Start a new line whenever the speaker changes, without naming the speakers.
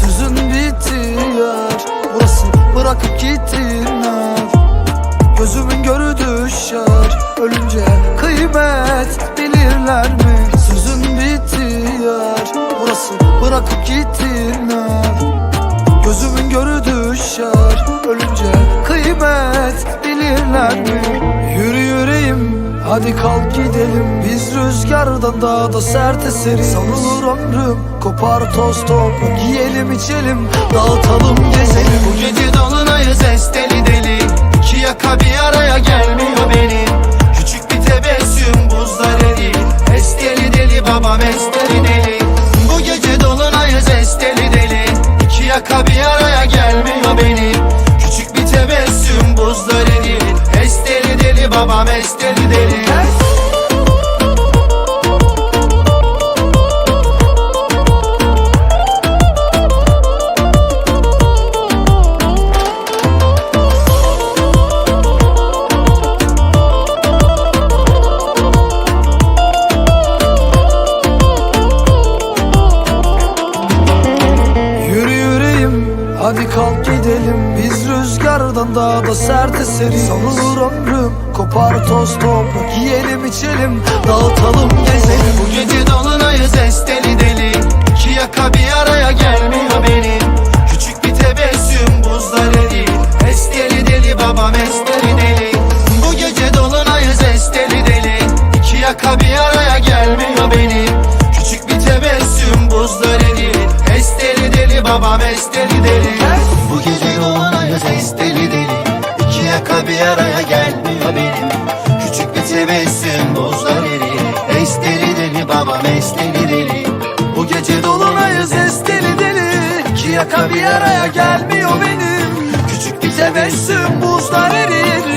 Sözün bitiyor Burası bırakıp gittin ev Gözümün görü düşer Ölünce kıymet bilirler mi? Sözün bitiyor Burası bırakıp gittin ev Gözümün görü düşer Ölünce kıymet bilirler mi? Hadi kalk gidelim Biz rüzgardan daha da sert eseriz Savrulur ömrüm Kopar toz toprak Yiyelim içelim. Dağıtalım gezelim.
Bu gece dolunayız esteli deli. İki yaka bir araya gelmiyor benim Küçük bir tebessüm buzlar eril Esteli deli babam esteli deli. Bu gece dolunayız esteli deli. İki yaka bir araya gelmiyor benim Küçük bir tebessüm buzlar eril Esteli deli babam esteli
hadi kalk gidelim Biz rüzgardan daha da sert eseriz. Savrulur ömrüm kopar toz toprak Yiyelim içelim dağıtalım gezelim.
Bu gece dolunayız esteli deli İki yaka bir araya gelmiyor benim Küçük bir tebessüm buzlar eril Esteli deli babam esteli deli. Bu gece dolunayız esteli deli İki yaka bir araya gelmiyor benim Küçük bir tebessüm buzlar eril Esteli deli babam esteli deli Bir araya gelmiyor benim Küçük bir tebessüm buzlar eril Esteli deli babam esteli deli. Bu gece dolunayız esteli deli. İki yaka bir araya gelmiyor benim. Küçük bir tebessüm buzlar erir